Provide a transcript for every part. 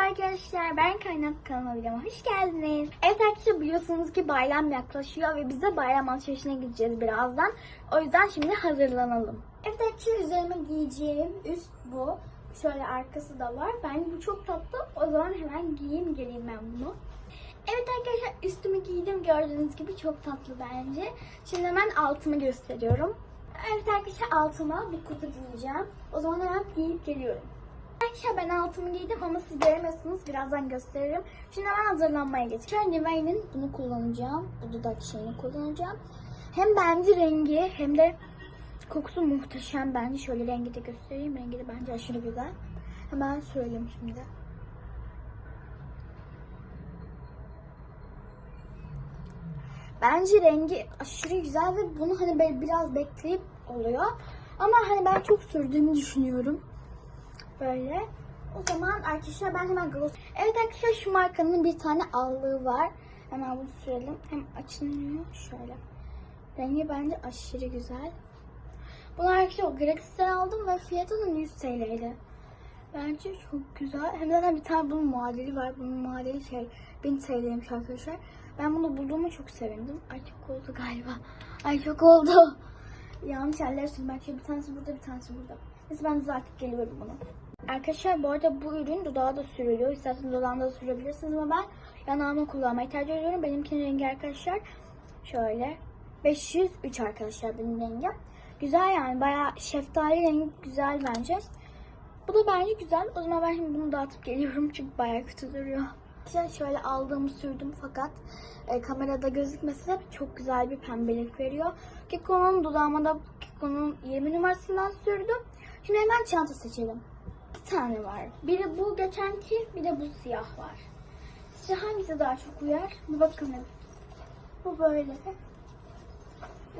Merhaba arkadaşlar, ben Kaynak kanalıma videoma hoş geldiniz. Evet arkadaşlar biliyorsunuz ki bayram yaklaşıyor ve biz de bayram alışverişine gideceğiz birazdan. O yüzden şimdi hazırlanalım. Evet arkadaşlar üzerime giyeceğim üst bu. Şöyle arkası da var. Bence bu çok tatlı. O zaman hemen giyeyim geleyim ben bunu. Evet arkadaşlar üstümü giydim gördüğünüz gibi çok tatlı bence. Şimdi hemen altımı gösteriyorum. Evet arkadaşlar altıma bir kutu giyeceğim. O zaman hemen giyip geliyorum. Arkadaşlar ben altımı giydim ama siz göremiyorsunuz. Birazdan gösteririm. Şimdi hemen hazırlanmaya geçeceğim. Şöyle Niveia'nın bunu kullanacağım. Bu dudak şeyini kullanacağım. Hem bence rengi hem de kokusu muhteşem bence. Şöyle rengi de göstereyim. Rengi de bence aşırı güzel. Hemen söyleyeyim şimdi. Bence rengi aşırı güzel ve bunu hani biraz bekleyip oluyor. Ama hani ben çok sürdüğümü düşünüyorum. Böyle. O zaman arkadaşlar ben hemen gloss... Evet arkadaşlar şu markanın bir tane allığı var. Hemen bunu sürelim. Hem açılıyor şöyle. Rengi bence aşırı güzel. Bunu arkadaşlar o aldım ve fiyatı da 100 TL'ydi. Bence çok güzel. Hem zaten bir tane bunun muadili var. Bunun muadili şey 1000 TL'ymiş arkadaşlar. Ben bunu bulduğuma çok sevindim. Ay çok oldu galiba. Ay çok oldu. Yanlış yerlere sürmek. Bir tanesi burada bir tanesi burada. Neyse ben artık geliyorum bunu. Arkadaşlar bu arada bu ürün dudağa da sürülüyor. İsterseniz dudağında da sürebilirsiniz ama ben yanağıma kullanmayı tercih ediyorum. Benimkinin rengi arkadaşlar şöyle 503 arkadaşlar benim rengim. Güzel yani bayağı şeftali rengi güzel bence. Bu da bence güzel. O zaman ben şimdi bunu dağıtıp geliyorum çünkü bayağı kötü duruyor. Arkadaşlar şöyle aldığımı sürdüm fakat e, kamerada gözükmese de çok güzel bir pembelik veriyor. Kiko'nun dudağıma da Kiko'nun 20 numarasından sürdüm. Şimdi hemen çanta seçelim. Tane var. Biri bu geçenki, bir de bu siyah var. Sizce hangisi daha çok uyar? Bir bakın. Bu böyle.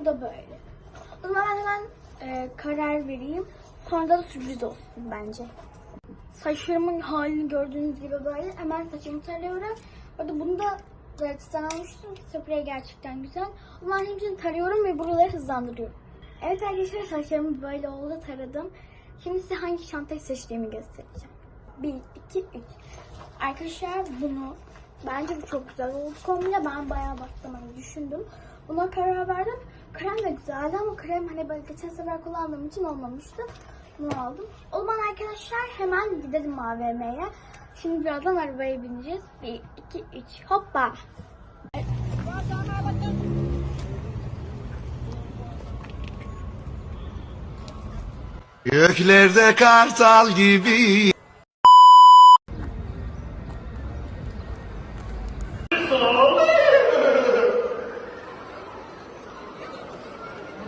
Bu da böyle. O zaman hemen e, karar vereyim. Sonra da sürpriz olsun bence. Saçlarımın halini gördüğünüz gibi böyle. Hemen saçımı tarıyorum. Orada bunu da Gratis'ten almıştım. Sprey gerçekten güzel. Onların hepsini tarıyorum ve buraları hızlandırıyorum. Evet arkadaşlar saçlarım böyle oldu taradım. Şimdi size hangi çantayı seçtiğimi göstereceğim. 1, 2, 3. Arkadaşlar bunu bence bu çok güzel oldu kombine. Ben bayağı baktım hani düşündüm. Buna karar verdim. Krem de güzeldi ama krem hani böyle geçen sefer kullandığım için olmamıştı. Bunu aldım. O zaman arkadaşlar hemen gidelim AVM'ye. Şimdi birazdan arabaya bineceğiz. 1, 2, 3 hoppa. Göklerde kartal gibi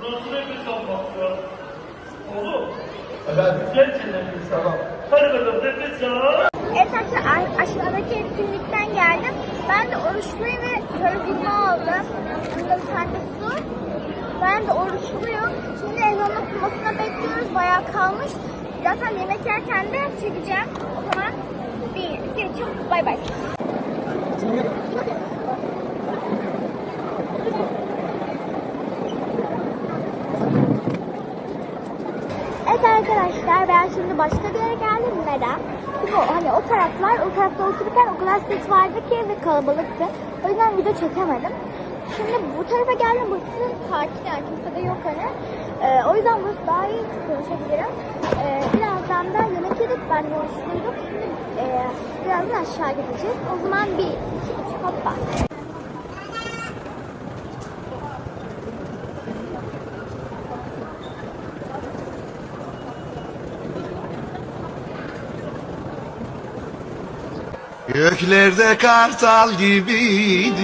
Nasıl nefes almak ya? Oğlum. Gerçekten nefes al. Hadi bakalım nefes al. Evet arkadaşlar aşağıdaki etkinlikten geldim. Ben de oruçluyum ve şöyle bir aldım. Burada bir tane su. Ben de oruçluyum. Şimdi ezanın okunmasına bekliyoruz. Bayağı kalmış. Zaten yemek yerken de çekeceğim. O zaman bir, iki, üç, bay bay. Evet arkadaşlar ben şimdi başka bir yere geldim. Neden? Çünkü hani o taraflar, o tarafta otururken o kadar ses vardı ki ve kalabalıktı. O yüzden video çekemedim. Şimdi bu tarafa geldim. Burası sakin yani kimse de yok hani. Ee, o yüzden burası daha iyi konuşabilirim. Ee, birazdan da yemek yedik. Ben de hoşluydum. Şimdi e, birazdan aşağı gideceğiz. O zaman bir, iki, üç, hoppa. Göklerde kartal gibiydim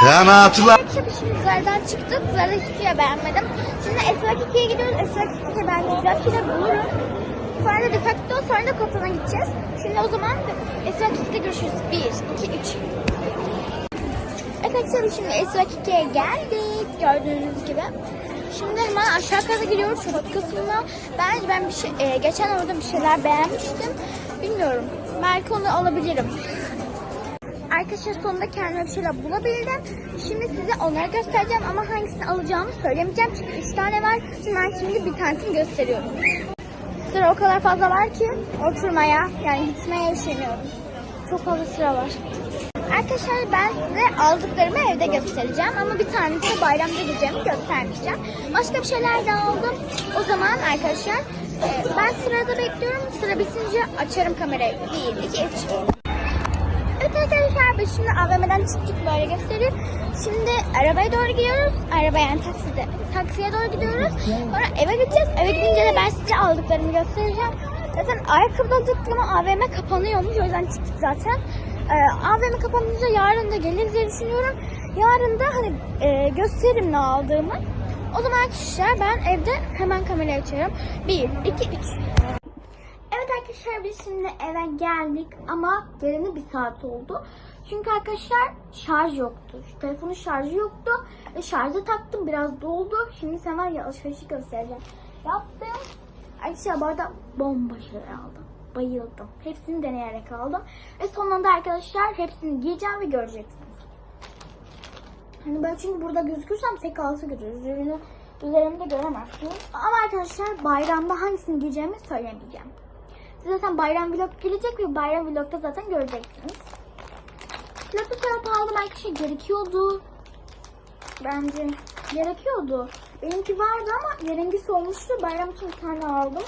Kanatlar Zara'dan çıktık. Zara'da hiçbir şey beğenmedim. Şimdi Esra Kiki'ye gidiyoruz. Esra Kiki'de bence güzel şeyler bulurum. Sonra da defakto sonra da Kotan'a gideceğiz. Şimdi o zaman Esra Kiki'de görüşürüz. Bir, iki, üç. Evet arkadaşlar şimdi Esra Kiki'ye geldik. Gördüğünüz gibi. Şimdi hemen aşağı kata gidiyoruz çocuk kısmına. Bence ben bir şey, e, geçen orada bir şeyler beğenmiştim. Bilmiyorum. Belki onu alabilirim. Arkadaşlar sonunda kendime bir şeyler bulabildim. Şimdi size onları göstereceğim ama hangisini alacağımı söylemeyeceğim. Çünkü 3 tane var. Şimdi ben şimdi bir tanesini gösteriyorum. Sıra o kadar fazla var ki oturmaya yani gitmeye üşeniyorum. Çok fazla sıra var. Arkadaşlar ben size aldıklarımı evde göstereceğim ama bir tanesi bayramda gideceğimi göstermeyeceğim. Başka bir şeyler de aldım. O zaman arkadaşlar e, ben sırada bekliyorum. Sıra bitince açarım kamerayı. 1, 2, 3. Arkadaşlar biz şimdi AVM'den çıktık böyle göstereyim. Şimdi arabaya doğru gidiyoruz. Araba yani takside. Taksiye doğru gidiyoruz. Sonra eve gideceğiz. Eve gidince de ben size aldıklarımı göstereceğim. Zaten ayakkabı aldık ama AVM kapanıyormuş. O yüzden çıktık zaten. Ee, AVM kapanınca yarın da geliriz diye düşünüyorum. Yarın da hani e, gösteririm ne aldığımı. O zaman arkadaşlar ben evde hemen kamerayı açıyorum. 1, 2, 3. Arkadaşlar biz şimdi eve geldik ama geleli bir saat oldu. Çünkü arkadaşlar şarj yoktu. Şu telefonun şarjı yoktu. Ve şarja taktım biraz doldu. Şimdi sana alışverişi göstereceğim. Yaptım. Arkadaşlar bu arada bomba şeyler aldım. Bayıldım. Hepsini deneyerek aldım. Ve sonunda arkadaşlar hepsini giyeceğim ve göreceksiniz. Hani ben çünkü burada gözükürsem tek altı gözükür. Üzerini, üzerimde göremezsiniz. Ama arkadaşlar bayramda hangisini giyeceğimi söylemeyeceğim. Size zaten bayram vlog gelecek ve bayram vlogda zaten göreceksiniz. Tarafı aldım arkadaşlar gerekiyordu. Bence gerekiyordu. Benimki vardı ama rengi solmuştu. Bayram için bir tane aldım.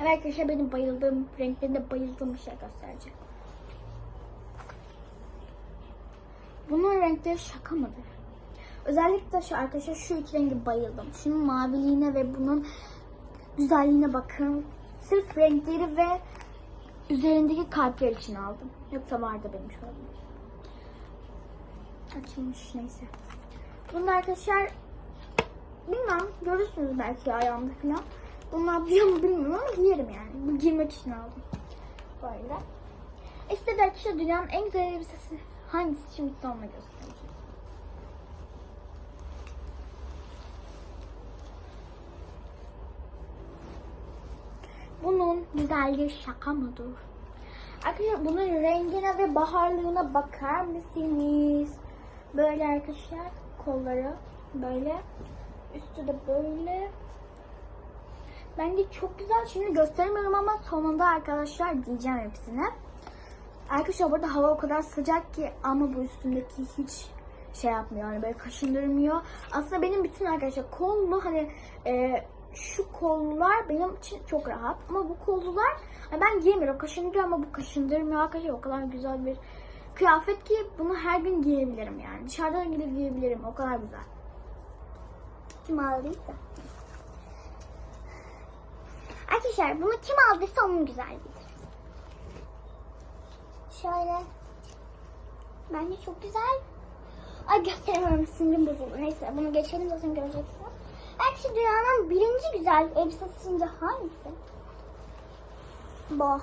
Evet arkadaşlar benim bayıldığım, renklerinde bayıldığım bir şey göstereceğim. Bunun renkleri şaka mıdır? Özellikle şu arkadaşlar şu iki rengi bayıldım. Şunun maviliğine ve bunun güzelliğine bakın. Sırf renkleri ve üzerindeki kalpler için aldım. Yoksa vardı benim şu. Açılmış neyse. Bunu arkadaşlar bilmem görürsünüz belki ayağımda falan. Bunlar mu bilmiyorum ama giyerim yani. Bu giymek için aldım. Böyle. İşte de arkadaşlar dünyanın en güzel elbisesi hangisi şimdi onu göstereceğim. Bunun güzelliği şaka mıdır? Arkadaşlar bunun rengine ve baharlığına bakar mısınız? Böyle arkadaşlar kolları böyle. Üstü de böyle. Bence çok güzel. Şimdi gösteremiyorum ama sonunda arkadaşlar giyeceğim hepsini. Arkadaşlar burada hava o kadar sıcak ki ama bu üstündeki hiç şey yapmıyor. Yani böyle kaşındırmıyor. Aslında benim bütün arkadaşlar kollu hani e, şu kollar benim için çok rahat. Ama bu kollular hani ben giyemiyorum. Kaşındırıyor ama bu kaşındırmıyor. Arkadaşlar o kadar güzel bir kıyafet ki bunu her gün giyebilirim yani. Dışarıdan gidip giyebilirim. O kadar güzel. Kim aldıysa. Arkadaşlar bunu kim aldıysa onun güzelliğidir. Şöyle. Bence çok güzel. Ay gösteremiyorum sinirim bozuldu. Neyse bunu geçelim zaten göreceksiniz. Belki dünyanın birinci güzel elbisesi şimdi hangisi? Bu.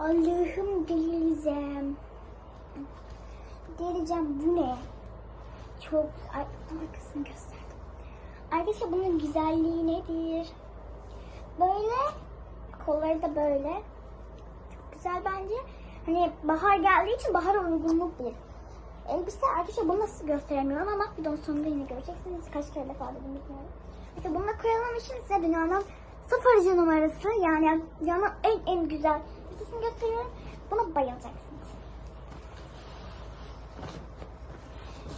Allah'ım delireceğim. Delireceğim bu ne? Çok ay, arkasını gösterdim. Arkadaşlar bunun güzelliği nedir? Böyle kolları da böyle. Çok güzel bence. Hani bahar geldiği için bahara uygunluk bir elbise. Arkadaşlar bunu nasıl gösteremiyorum ama videonun sonunda yine göreceksiniz. Kaç kere defa dedim bilmiyorum. İşte bunu da koyalım için size dünyanın sıfırıncı numarası yani dünyanın en en güzel elbisesini gösteriyorum. Buna bayılacaksınız.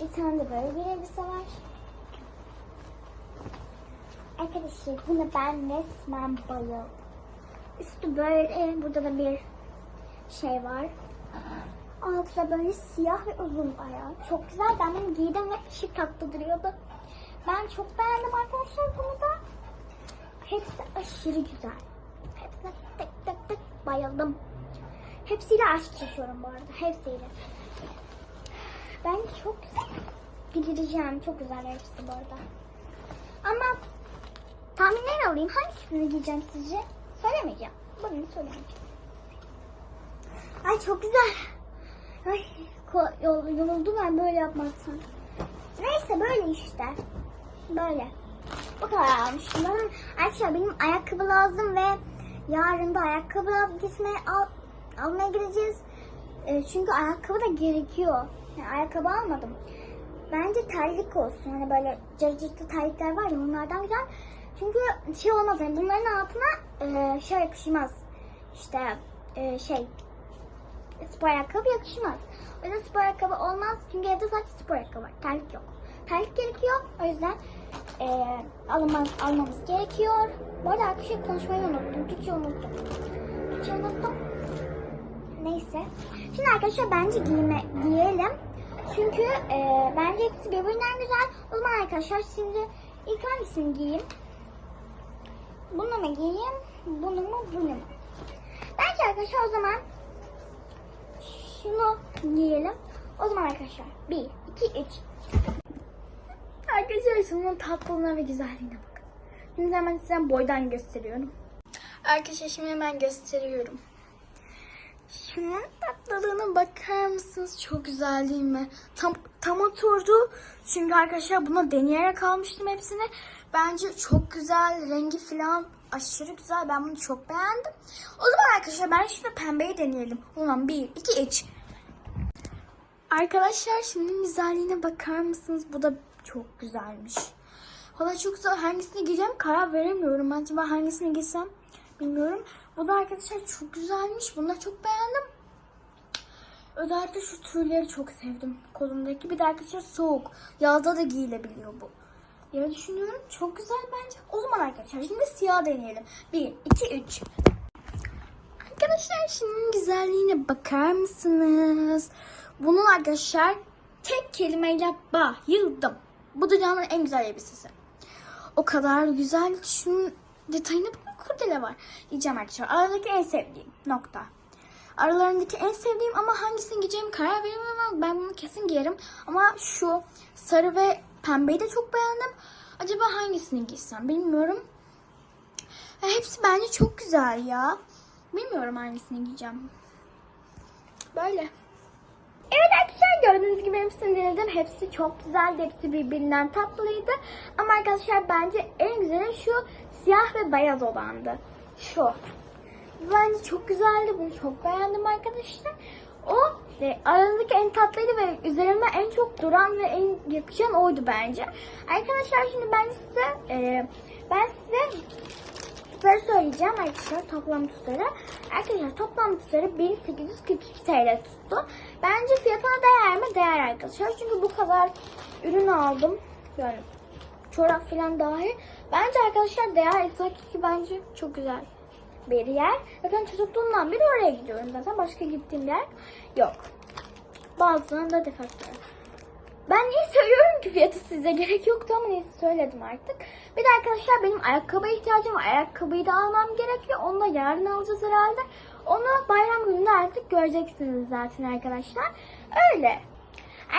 Bir tane de böyle bir elbise var. Arkadaşlar buna ben resmen bayıldım. Üstü böyle, burada da bir şey var. Altı böyle siyah ve uzun bayağı. Çok güzel. Ben bunu giydim ve şık tatlı duruyordu. Ben çok beğendim arkadaşlar bunu da. Hepsi aşırı güzel. Hepsine tık tık tık bayıldım. Hepsiyle aşk yaşıyorum bu arada. Hepsiyle. Ben çok güzel. Gideceğim. Çok güzel hepsi bu arada. Ama tahminler alayım. Hangisini giyeceğim sizce? Söylemeyeceğim. Bugün söylemeyeceğim. Ay çok güzel. Ay yoruldum ben böyle yapmaktan. Neyse böyle işte. Böyle. Bu kadar almışım. Ben, arkadaşlar benim ayakkabı lazım ve yarın da ayakkabı gitmeye al, almaya gideceğiz. E, çünkü ayakkabı da gerekiyor. Yani ayakkabı almadım. Bence terlik olsun. Hani böyle cırcırtlı terlikler var ya onlardan güzel. Çünkü şey olmaz yani bunların altına e, şey yakışmaz. İşte e, şey spor ayakkabı yakışmaz. O yüzden spor ayakkabı olmaz. Çünkü evde sadece spor ayakkabı var. Terlik yok. Terlik gerekiyor. O yüzden e, almamız, almamız gerekiyor. Bu arada arkadaşlar konuşmayı unuttum. Türkçe unuttum. Türkçe unuttum. Neyse. Şimdi arkadaşlar bence giyme, giyelim. Çünkü e, bence hepsi birbirinden güzel. O zaman arkadaşlar şimdi ilk hangisini giyeyim? Bunu mu giyeyim? Bunu mu? Bunu mu? Bence arkadaşlar o zaman şunu giyelim. O zaman arkadaşlar 1, 2, 3. Arkadaşlar şunun tatlılığına ve güzelliğine bakın. Şimdi hemen size boydan gösteriyorum. Arkadaşlar şimdi hemen gösteriyorum. Şunun tatlılığına bakar mısınız? Çok güzel değil mi? Tam, tam oturdu. Çünkü arkadaşlar buna deneyerek almıştım hepsini. Bence çok güzel. Rengi falan aşırı güzel. Ben bunu çok beğendim. O zaman arkadaşlar ben şimdi pembeyi deneyelim. Zaman 1, 2, 3. Arkadaşlar şimdi güzelliğine bakar mısınız? Bu da çok güzelmiş. Valla çok güzel. Hangisini giyeceğim karar veremiyorum. Acaba hangisini giysem bilmiyorum. Bu da arkadaşlar çok güzelmiş. Da çok beğendim. Özellikle şu tüyleri çok sevdim. Kolumdaki bir de arkadaşlar soğuk. Yazda da giyilebiliyor bu. Ya düşünüyorum çok güzel bence. O zaman arkadaşlar şimdi siyah deneyelim. 1, 2, 3. Arkadaşlar şunun güzelliğine bakar mısınız? Bunun arkadaşlar tek kelimeyle bayıldım. Bu dünyanın en güzel elbisesi. O kadar güzel ki şunun detayına bakın kurdele var. Diyeceğim arkadaşlar aralarındaki en sevdiğim nokta. Aralarındaki en sevdiğim ama hangisini giyeceğim karar veremiyorum ama ben bunu kesin giyerim. Ama şu sarı ve pembeyi de çok beğendim. Acaba hangisini giysem bilmiyorum. Ya hepsi bence çok güzel ya. Bilmiyorum hangisini giyeceğim. Böyle. Evet arkadaşlar gördüğünüz gibi hepsini denedim. Hepsi çok güzeldi. Hepsi birbirinden tatlıydı. Ama arkadaşlar bence en güzeli şu siyah ve beyaz olandı. Şu. Bence çok güzeldi. Bunu çok beğendim arkadaşlar. O e, aralarındaki en tatlıydı ve üzerime en çok duran ve en yakışan oydu bence. Arkadaşlar şimdi ben size e, ben size tutarı söyleyeceğim arkadaşlar toplam tutarı. Arkadaşlar toplam tutarı 1842 TL tuttu. Bence fiyatına değer mi? Değer arkadaşlar. Çünkü bu kadar ürün aldım. Yani çorap falan dahil. Bence arkadaşlar değer Esaki bence çok güzel bir yer. Zaten çocukluğumdan beri oraya gidiyorum zaten. Başka gittiğim yer yok. Bazılarında defakto. Ben niye söylüyorum ki fiyatı size gerek yoktu ama neyse söyledim artık. Bir de arkadaşlar benim ayakkabıya ihtiyacım var. Ayakkabıyı da almam gerekiyor. Onu da yarın alacağız herhalde. Onu bayram gününde artık göreceksiniz zaten arkadaşlar. Öyle.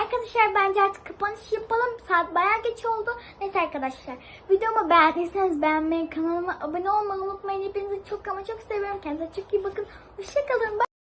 Arkadaşlar bence artık kapanış yapalım. Saat bayağı geç oldu. Neyse arkadaşlar. Videomu beğendiyseniz beğenmeyi, kanalıma abone olmayı unutmayın. Hepinizi çok ama çok seviyorum. Kendinize çok iyi bakın. Hoşçakalın. Bye.